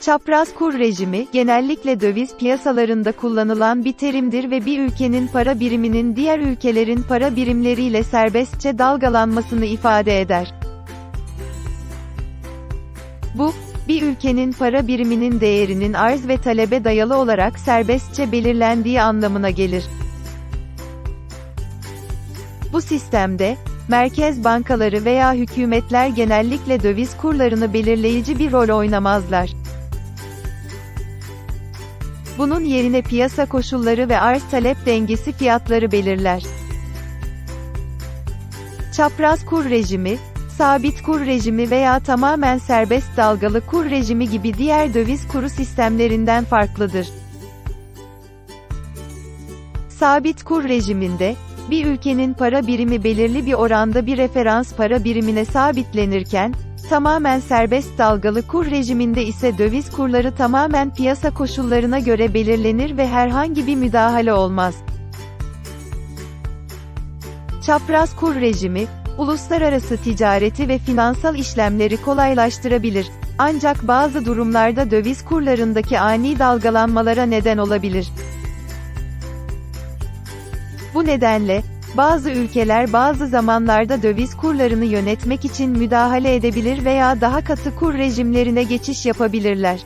Çapraz kur rejimi, genellikle döviz piyasalarında kullanılan bir terimdir ve bir ülkenin para biriminin diğer ülkelerin para birimleriyle serbestçe dalgalanmasını ifade eder. Bu, bir ülkenin para biriminin değerinin arz ve talebe dayalı olarak serbestçe belirlendiği anlamına gelir. Bu sistemde, merkez bankaları veya hükümetler genellikle döviz kurlarını belirleyici bir rol oynamazlar. Bunun yerine piyasa koşulları ve arz-talep dengesi fiyatları belirler. Çapraz kur rejimi, sabit kur rejimi veya tamamen serbest dalgalı kur rejimi gibi diğer döviz kuru sistemlerinden farklıdır. Sabit kur rejiminde, bir ülkenin para birimi belirli bir oranda bir referans para birimine sabitlenirken, tamamen serbest dalgalı kur rejiminde ise döviz kurları tamamen piyasa koşullarına göre belirlenir ve herhangi bir müdahale olmaz. Çapraz kur rejimi, uluslararası ticareti ve finansal işlemleri kolaylaştırabilir. Ancak bazı durumlarda döviz kurlarındaki ani dalgalanmalara neden olabilir. Bu nedenle, bazı ülkeler bazı zamanlarda döviz kurlarını yönetmek için müdahale edebilir veya daha katı kur rejimlerine geçiş yapabilirler.